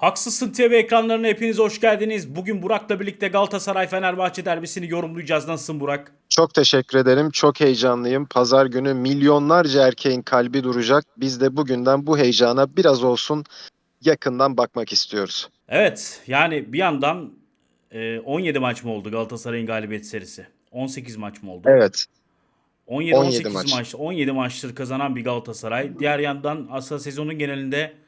Haksızsın TV ekranlarına hepiniz hoş geldiniz. Bugün Burak'la birlikte Galatasaray Fenerbahçe derbisini yorumlayacağız. Nasılsın Burak? Çok teşekkür ederim. Çok heyecanlıyım. Pazar günü milyonlarca erkeğin kalbi duracak. Biz de bugünden bu heyecana biraz olsun yakından bakmak istiyoruz. Evet yani bir yandan e, 17 maç mı oldu Galatasaray'ın galibiyet serisi? 18 maç mı oldu? Evet. 17 17 18 maç. maç. 17 maçtır kazanan bir Galatasaray. Diğer yandan aslında sezonun genelinde e,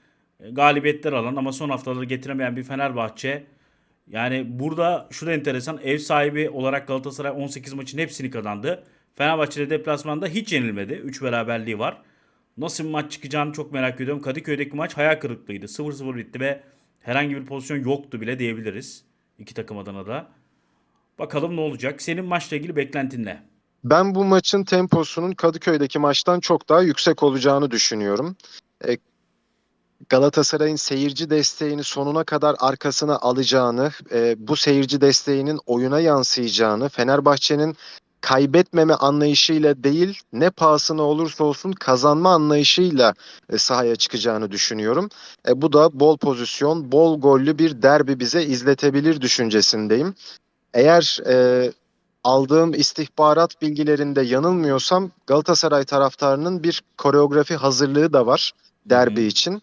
galibiyetler alan ama son haftaları getiremeyen bir Fenerbahçe. Yani burada şu da enteresan. Ev sahibi olarak Galatasaray 18 maçın hepsini kazandı. Fenerbahçe'de deplasmanda hiç yenilmedi. 3 beraberliği var. Nasıl bir maç çıkacağını çok merak ediyorum. Kadıköy'deki maç hayal kırıklığıydı. 0-0 bitti ve herhangi bir pozisyon yoktu bile diyebiliriz. İki takım adına da. Bakalım ne olacak. Senin maçla ilgili beklentin ne? Ben bu maçın temposunun Kadıköy'deki maçtan çok daha yüksek olacağını düşünüyorum. E, Galatasaray'ın seyirci desteğini sonuna kadar arkasına alacağını, e, bu seyirci desteğinin oyuna yansıyacağını, Fenerbahçe'nin kaybetmeme anlayışıyla değil, ne pahasına olursa olsun kazanma anlayışıyla e, sahaya çıkacağını düşünüyorum. E, bu da bol pozisyon, bol gollü bir derbi bize izletebilir düşüncesindeyim. Eğer e, aldığım istihbarat bilgilerinde yanılmıyorsam Galatasaray taraftarının bir koreografi hazırlığı da var derbi için.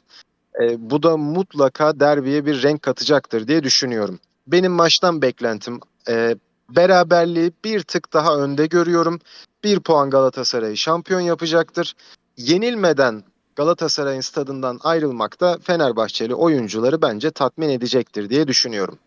E, bu da mutlaka derbiye bir renk katacaktır diye düşünüyorum. Benim maçtan beklentim e, beraberliği bir tık daha önde görüyorum. Bir puan Galatasaray'ı şampiyon yapacaktır. Yenilmeden Galatasaray'ın stadından ayrılmak da Fenerbahçeli oyuncuları bence tatmin edecektir diye düşünüyorum.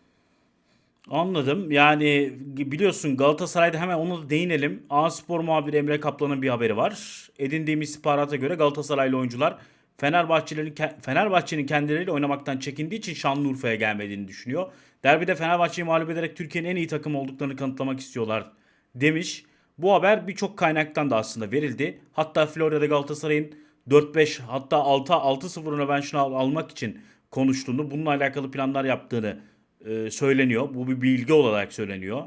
Anladım. Yani biliyorsun Galatasaray'da hemen ona da değinelim. A Spor muhabiri Emre Kaplan'ın bir haberi var. Edindiğim istihbarata göre Galatasaraylı oyuncular Fenerbahçelerin Fenerbahçe'nin kendileriyle oynamaktan çekindiği için Şanlıurfa'ya gelmediğini düşünüyor. Derbide Fenerbahçe'yi mağlup ederek Türkiye'nin en iyi takım olduklarını kanıtlamak istiyorlar demiş. Bu haber birçok kaynaktan da aslında verildi. Hatta Florya'da Galatasaray'ın 4-5 hatta 6-6-0 rövanşını al- almak için konuştuğunu, bununla alakalı planlar yaptığını e, söyleniyor. Bu bir bilgi olarak söyleniyor.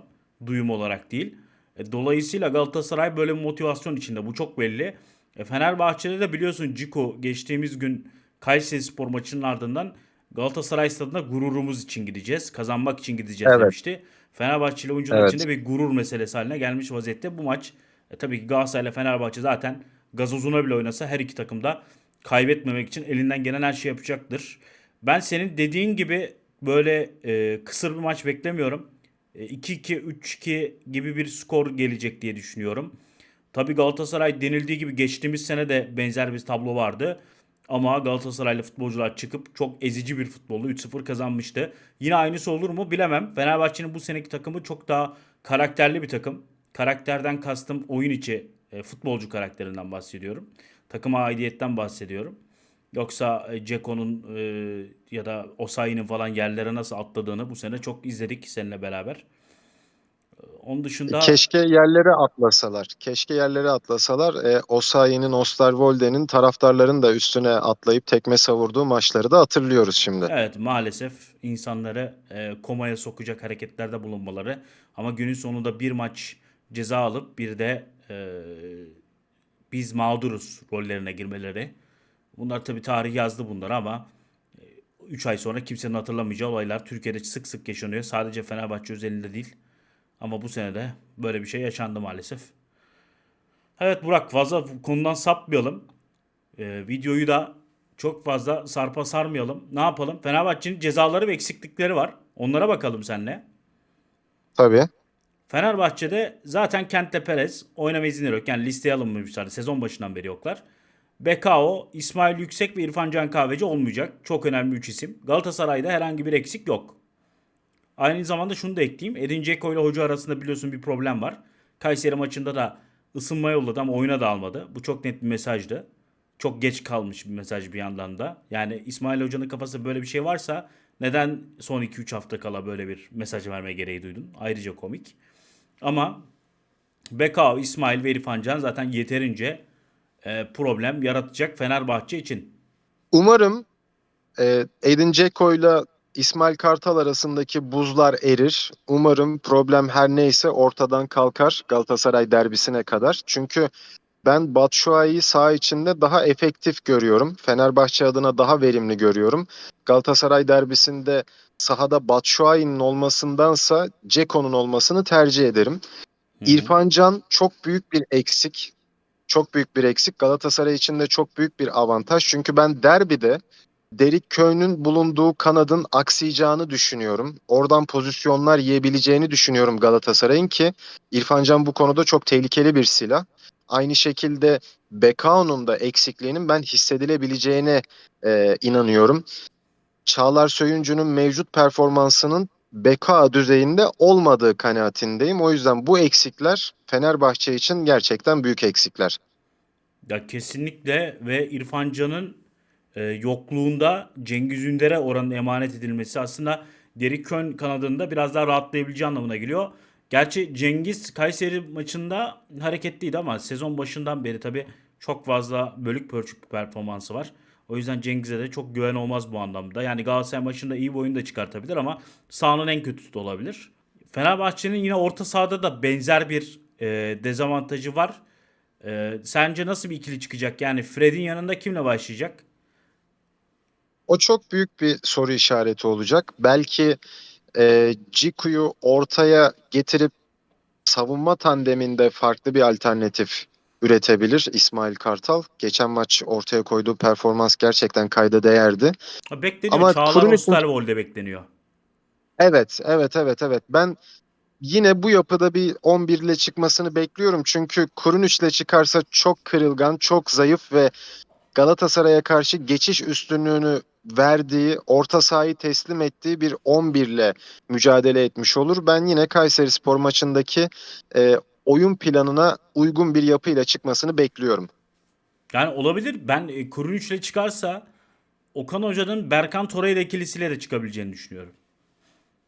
Duyum olarak değil. E, dolayısıyla Galatasaray böyle bir motivasyon içinde. Bu çok belli. E, Fenerbahçe'de de biliyorsun Ciko geçtiğimiz gün Kayseri Spor maçının ardından Galatasaray stadına gururumuz için gideceğiz. Kazanmak için gideceğiz Evet. demişti. Fenerbahçeli oyuncular Evet. için de bir gurur meselesi haline gelmiş vaziyette bu maç. E, tabii ki Galatasaray ile Fenerbahçe zaten gazozuna bile oynasa her iki takım da kaybetmemek için elinden gelen her şeyi yapacaktır. Ben senin dediğin gibi böyle e, kısır bir maç beklemiyorum. E, 2-2, 3-2 gibi bir skor gelecek diye düşünüyorum. Tabii Galatasaray denildiği gibi geçtiğimiz sene de benzer bir tablo vardı. Ama Galatasaraylı futbolcular çıkıp çok ezici bir futbolu 3-0 kazanmıştı. Yine aynısı olur mu bilemem. Fenerbahçe'nin bu seneki takımı çok daha karakterli bir takım. Karakterden kastım oyun içi e, futbolcu karakterinden bahsediyorum. Takıma aidiyetten bahsediyorum. Yoksa e, Ceko'nun e, ya da Osayi'nin falan yerlere nasıl atladığını bu sene çok izledik seninle beraber. E, Onun dışında Keşke yerlere atlasalar. Keşke yerlere atlasalar. E, Osayi'nin, Osterwolde'nin taraftarların da üstüne atlayıp tekme savurduğu maçları da hatırlıyoruz şimdi. Evet maalesef insanları e, komaya sokacak hareketlerde bulunmaları ama günün sonunda bir maç ceza alıp bir de e, biz mağduruz rollerine girmeleri. Bunlar tabii tarih yazdı bunlar ama 3 ay sonra kimsenin hatırlamayacağı olaylar Türkiye'de sık sık yaşanıyor. Sadece Fenerbahçe özelinde değil. Ama bu sene de böyle bir şey yaşandı maalesef. Evet Burak fazla konudan sapmayalım. Ee, videoyu da çok fazla sarpa sarmayalım. Ne yapalım? Fenerbahçe'nin cezaları ve eksiklikleri var. Onlara bakalım seninle. Tabii. Fenerbahçe'de zaten Kent'le Perez oynama izinleri yok. Yani listeye alınmamışlardı. Sezon başından beri yoklar. Bekao, İsmail Yüksek ve İrfan Can Kahveci olmayacak. Çok önemli 3 isim. Galatasaray'da herhangi bir eksik yok. Aynı zamanda şunu da ekleyeyim. Edin Dzeko ile hoca arasında biliyorsun bir problem var. Kayseri maçında da ısınma yolladı ama oyuna da almadı. Bu çok net bir mesajdı. Çok geç kalmış bir mesaj bir yandan da. Yani İsmail Hoca'nın kafasında böyle bir şey varsa neden son 2-3 hafta kala böyle bir mesaj vermeye gereği duydun? Ayrıca komik. Ama Bekao, İsmail ve İrfan Can zaten yeterince e, problem yaratacak Fenerbahçe için. Umarım e, Edin Dzeko ile İsmail Kartal arasındaki buzlar erir. Umarım problem her neyse ortadan kalkar Galatasaray derbisine kadar. Çünkü ben Batshuayi'yi saha içinde daha efektif görüyorum. Fenerbahçe adına daha verimli görüyorum. Galatasaray derbisinde sahada Batshuayi'nin olmasındansa Ceko'nun olmasını tercih ederim. Hı hı. İrfan Can çok büyük bir eksik. Çok büyük bir eksik. Galatasaray için de çok büyük bir avantaj. Çünkü ben derbide Derik Köy'ün bulunduğu kanadın aksayacağını düşünüyorum. Oradan pozisyonlar yiyebileceğini düşünüyorum Galatasaray'ın ki İrfan Can bu konuda çok tehlikeli bir silah. Aynı şekilde Bekao'nun da eksikliğinin ben hissedilebileceğine e, inanıyorum. Çağlar Söyüncü'nün mevcut performansının Beka düzeyinde olmadığı kanaatindeyim. O yüzden bu eksikler Fenerbahçe için gerçekten büyük eksikler. Ya kesinlikle ve İrfan Can'ın e, yokluğunda Cengiz Ünder'e oranın emanet edilmesi aslında Derek Kön kanadında biraz daha rahatlayabileceği anlamına geliyor. Gerçi Cengiz Kayseri maçında hareketliydi ama sezon başından beri tabii çok fazla bölük pörçük bir performansı var. O yüzden Cengiz'e de çok güven olmaz bu anlamda. Yani Galatasaray maçında iyi bir oyun da çıkartabilir ama sahanın en kötüsü de olabilir. Fenerbahçe'nin yine orta sahada da benzer bir e, dezavantajı var. E, sence nasıl bir ikili çıkacak? Yani Fred'in yanında kimle başlayacak? O çok büyük bir soru işareti olacak. Belki e, Ciku'yu ortaya getirip savunma tandeminde farklı bir alternatif üretebilir İsmail Kartal. Geçen maç ortaya koyduğu performans gerçekten kayda değerdi. Bekleniyor. Ama Çağlar Kurun için- Osterwolde bekleniyor. Evet, evet, evet, evet. Ben yine bu yapıda bir 11 ile çıkmasını bekliyorum. Çünkü Kurunic ile çıkarsa çok kırılgan, çok zayıf ve Galatasaray'a karşı geçiş üstünlüğünü verdiği, orta sahayı teslim ettiği bir 11 ile mücadele etmiş olur. Ben yine Kayserispor maçındaki e, oyun planına uygun bir yapıyla çıkmasını bekliyorum. Yani olabilir. Ben e, Kurunic ile çıkarsa Okan Hoca'nın Berkan Torreira ikilisiyle de çıkabileceğini düşünüyorum.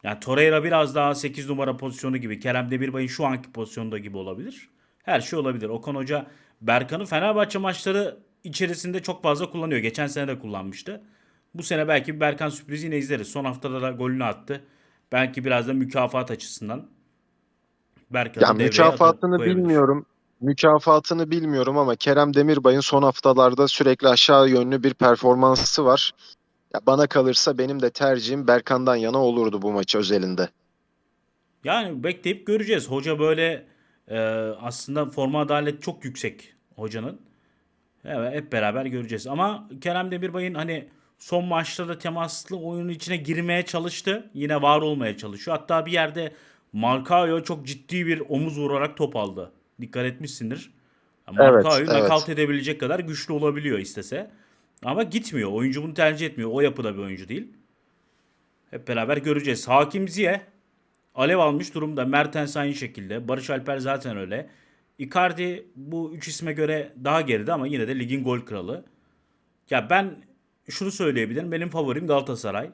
Yani Torreira biraz daha 8 numara pozisyonu gibi. Kerem Demirbay'ın şu anki pozisyonda gibi olabilir. Her şey olabilir. Okan Hoca Berkan'ı Fenerbahçe maçları içerisinde çok fazla kullanıyor. Geçen sene de kullanmıştı. Bu sene belki bir Berkan sürprizi yine izleriz. Son haftada da golünü attı. Belki biraz da mükafat açısından. Berkan'ı Ya mükafatını bilmiyorum. Mükafatını bilmiyorum ama Kerem Demirbay'ın son haftalarda sürekli aşağı yönlü bir performansı var. Ya bana kalırsa benim de tercihim Berkan'dan yana olurdu bu maç özelinde. Yani bekleyip göreceğiz. Hoca böyle e, aslında forma adalet çok yüksek hocanın. Evet, hep beraber göreceğiz. Ama Kerem Demirbay'ın hani son maçlarda temaslı oyunun içine girmeye çalıştı. Yine var olmaya çalışıyor. Hatta bir yerde Markao'ya çok ciddi bir omuz vurarak top aldı. Dikkat etmişsindir. Ya Evet, Markao'yu evet. nakavt edebilecek kadar güçlü olabiliyor istese. Ama gitmiyor. Oyuncu bunu tercih etmiyor. O yapıda bir oyuncu değil. Hep beraber göreceğiz. Hakim Ziye alev almış durumda. Mertens aynı şekilde. Barış Alper zaten öyle. Icardi bu üç isme göre daha geride ama yine de ligin gol kralı. Ya ben şunu söyleyebilirim. Benim favorim Galatasaray.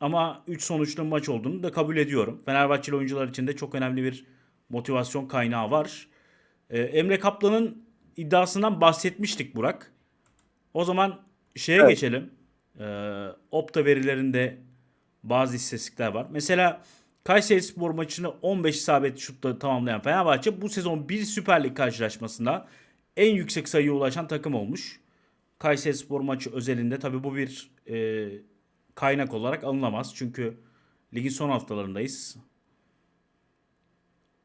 Ama 3 sonuçlu maç olduğunu da kabul ediyorum. Fenerbahçeli oyuncular için de çok önemli bir motivasyon kaynağı var. Ee, Emre Kaplan'ın iddiasından bahsetmiştik Burak. O zaman şeye Evet. geçelim. Ee, Opta verilerinde bazı istatistikler var. Mesela Kayseri Spor maçını 15 isabetli şutla tamamlayan Fenerbahçe bu sezon bir Süper Lig karşılaşmasında en yüksek sayıya ulaşan takım olmuş. Kayseri Spor maçı özelinde tabi bu bir e, kaynak olarak alınamaz. Çünkü ligin son haftalarındayız.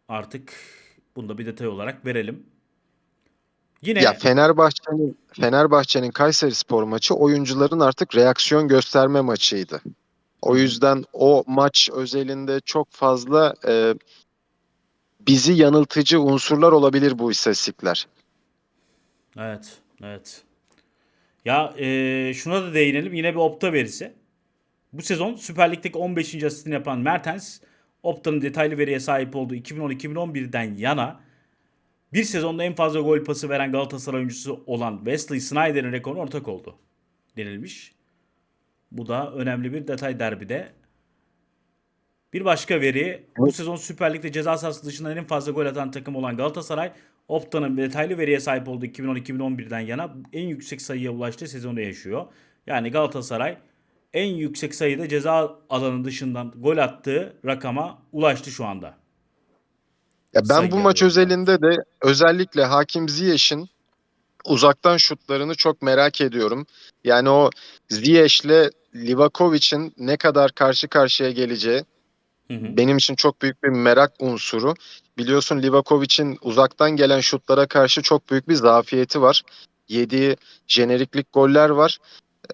Artık bunu da bir detay olarak verelim. Yine Ya Fenerbahçe'nin Fenerbahçe'nin Kayserispor maçı oyuncuların artık reaksiyon gösterme maçıydı. O yüzden o maç özelinde çok fazla e, bizi yanıltıcı unsurlar olabilir bu istatistikler. Evet, evet. Ya eee, şuna da değinelim. Yine bir Opta verisi. Bu sezon Süper Lig'deki 15. asistini yapan Mertens, Opta'nın detaylı veriye sahip olduğu 2010-2011'den yana bir sezonda en fazla gol pası veren Galatasaray oyuncusu olan Wesley Sneijder'in rekoruna ortak oldu denilmiş. Bu da önemli bir detay derbide. Bir başka veri bu sezon Süper Lig'de ceza sahası dışında en fazla gol atan takım olan Galatasaray Opta'nın detaylı veriye sahip olduğu 2010-2011'den yana en yüksek sayıya ulaştığı sezonu yaşıyor. Yani Galatasaray en yüksek sayıda ceza alanı dışından gol attığı rakama ulaştı şu anda. Ya ben Sayı bu maç özelinde de özellikle Hakim Ziyech'in uzaktan şutlarını çok merak ediyorum. Yani o Ziyech'le Livakovic'in ne kadar karşı karşıya geleceği Hı hı. benim için çok büyük bir merak unsuru. Biliyorsun Livakovic'in uzaktan gelen şutlara karşı çok büyük bir zafiyeti var. Yediği jeneriklik goller var.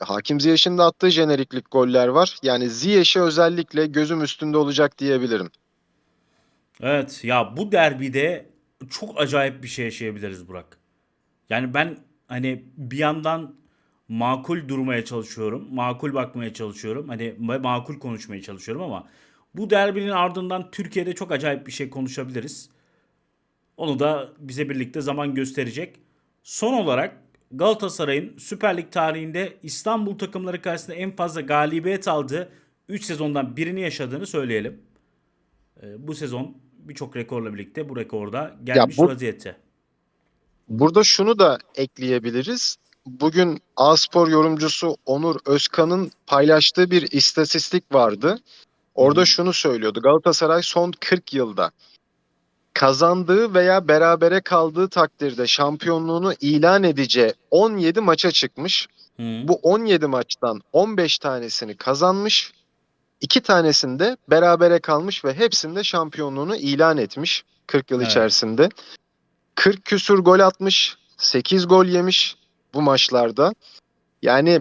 Hakim Ziyech'in de attığı jeneriklik goller var. Yani Ziyech'e özellikle gözüm üstünde olacak diyebilirim. Evet ya bu derbide çok acayip bir şey yaşayabiliriz Burak. Yani ben hani bir yandan makul durmaya çalışıyorum. Makul bakmaya çalışıyorum. Hani makul konuşmaya çalışıyorum ama bu derbinin ardından Türkiye'de çok acayip bir şey konuşabiliriz. Onu da bize birlikte zaman gösterecek. Son olarak Galatasaray'ın Süper Lig tarihinde İstanbul takımları karşısında en fazla galibiyet aldığı 3 sezondan birini yaşadığını söyleyelim. Ee, bu sezon birçok rekorla birlikte bu rekorda gelmiş bu- vaziyette. Burada şunu da ekleyebiliriz. Bugün A-Spor yorumcusu Onur Özkan'ın paylaştığı bir istatistik vardı. Orada şunu söylüyordu. Galatasaray son 40 yılda kazandığı veya berabere kaldığı takdirde şampiyonluğunu ilan edeceği 17 maça çıkmış. Hı. Bu 17 maçtan 15 tanesini kazanmış. 2 tanesinde berabere kalmış ve hepsinde şampiyonluğunu ilan etmiş 40 yıl Evet. içerisinde. 40 küsur gol atmış, 8 gol yemiş bu maçlarda. Yani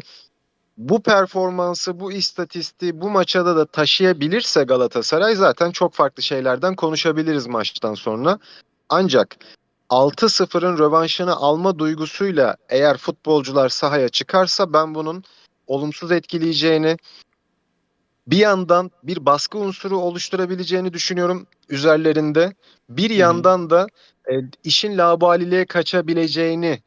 bu performansı, bu istatistiği bu maça da taşıyabilirse Galatasaray zaten çok farklı şeylerden konuşabiliriz maçtan sonra. Ancak 6-0'ın rövanşını alma duygusuyla eğer futbolcular sahaya çıkarsa ben bunun olumsuz etkileyeceğini, bir yandan bir baskı unsuru oluşturabileceğini düşünüyorum üzerlerinde. Bir yandan da e, işin labaliliğe kaçabileceğini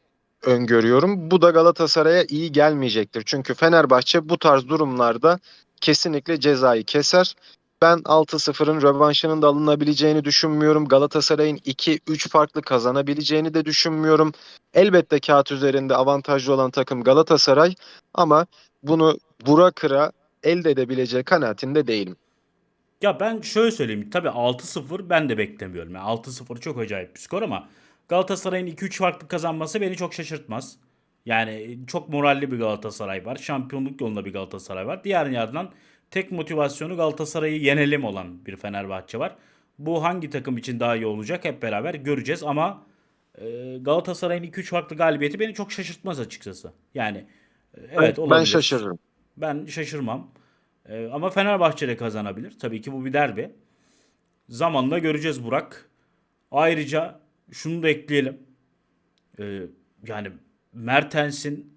öngörüyorum. Bu da Galatasaray'a iyi gelmeyecektir. Çünkü Fenerbahçe bu tarz durumlarda kesinlikle cezayı keser. Ben 6-0'ın rövanşının da alınabileceğini düşünmüyorum. Galatasaray'ın 2-3 farklı kazanabileceğini de düşünmüyorum. Elbette kağıt üzerinde avantajlı olan takım Galatasaray ama bunu bura kıra elde edebileceği kanaatinde değilim. Ya ben şöyle söyleyeyim. Tabii 6-0 ben de beklemiyorum. Yani 6-0 çok acayip bir skor ama Galatasaray'ın 2-3 farklı kazanması beni çok şaşırtmaz. Yani çok moralli bir Galatasaray var. Şampiyonluk yolunda bir Galatasaray var. Diğer yandan tek motivasyonu Galatasaray'ı yenelim olan bir Fenerbahçe var. Bu hangi takım için daha iyi olacak hep beraber göreceğiz ama e, Galatasaray'ın 2-3 farklı galibiyeti beni çok şaşırtmaz açıkçası. Yani e, evet ben olabilir. şaşırırım. Ben şaşırmam. Ama Fenerbahçe de kazanabilir. Tabii ki bu bir derbi. Zamanla göreceğiz Burak. Ayrıca şunu da ekleyelim. Ee, yani Mertens'in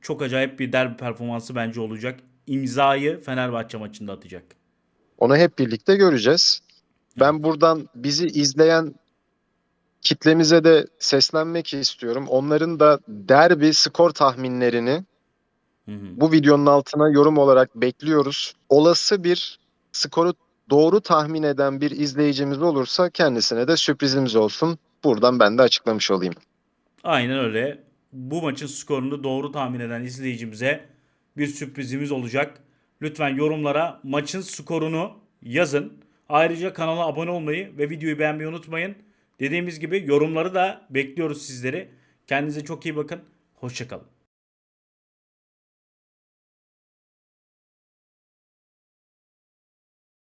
çok acayip bir derbi performansı bence olacak. İmzayı Fenerbahçe maçında atacak. Onu hep birlikte göreceğiz. Ben buradan bizi izleyen kitlemize de seslenmek istiyorum. Onların da derbi skor tahminlerini Hı hı. bu videonun altına yorum olarak bekliyoruz. Olası bir skoru doğru tahmin eden bir izleyicimiz olursa kendisine de sürprizimiz olsun. Buradan ben de açıklamış olayım. Aynen öyle. Bu maçın skorunu doğru tahmin eden izleyicimize bir sürprizimiz olacak. Lütfen yorumlara maçın skorunu yazın. Ayrıca kanala abone olmayı ve videoyu beğenmeyi unutmayın. Dediğimiz gibi yorumları da bekliyoruz sizleri. Kendinize çok iyi bakın. Hoşçakalın.